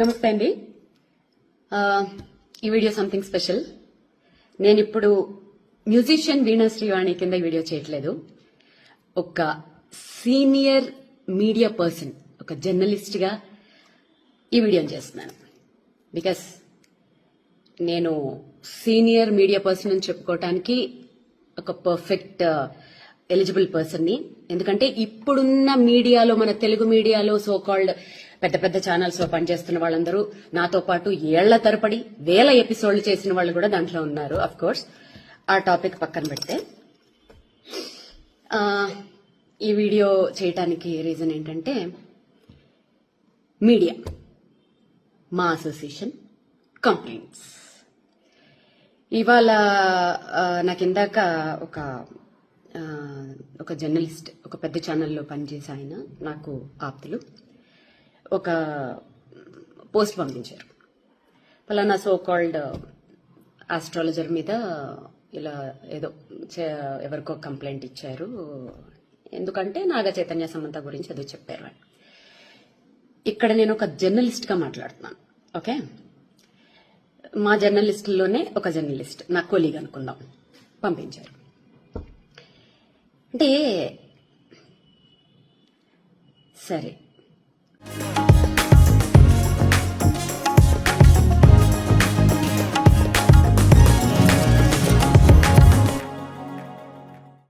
నమస్తే అండి. ఈ వీడియో సంథింగ్ స్పెషల్. నేను ఇప్పుడు మ్యూజిషియన్ వీణా శ్రీవాణి కింద ఈ వీడియో చేయట్లేదు. ఒక సీనియర్ మీడియా పర్సన్ ఒక జర్నలిస్ట్గా ఈ వీడియోని చేస్తున్నాను. బికాస్ నేను సీనియర్ మీడియా పర్సన్ అని చెప్పుకోవటానికి ఒక పర్ఫెక్ట్ ఎలిజిబుల్ పర్సన్ని. ఎందుకంటే ఇప్పుడున్న మీడియాలో మన తెలుగు మీడియాలో సో కాల్డ్ పెద్ద పెద్ద ఛానల్స్లో పనిచేస్తున్న వాళ్ళందరూ నాతో పాటు ఏళ్ళ తరపడి వేల ఎపిసోడ్లు చేసిన వాళ్ళు కూడా దాంట్లో ఉన్నారు అఫ్ కోర్స్ ఆ టాపిక్ పక్కన పెడితే ఈ వీడియో చేయటానికి రీజన్ ఏంటంటే మీడియా మా అసోసియేషన్ కంప్లైంట్స్ ఇవాళ నాకు ఇందాక ఒక ఒక జర్నలిస్ట్ ఒక పెద్ద ఛానల్లో పనిచేసే ఆయన నాకు ఆప్తులు. ఒక పోస్ట్ పంపించారు. ఫలానా సో కాల్డ్ ఆస్ట్రాలజర్ మీద ఇలా ఏదో చే- ఎవరికో కంప్లైంట్ ఇచ్చారు. ఎందుకంటే నాగ చైతన్య సమంత గురించి ఏదో చెప్పారు అని ఇక్కడ నేను ఒక జర్నలిస్ట్గా మాట్లాడుతున్నాను. ఓకే? మా జర్నలిస్టుల్లోనే ఒక జర్నలిస్ట్ నా కొలీగ్ అనుకుందాం. పంపించారు. అంటే సరే.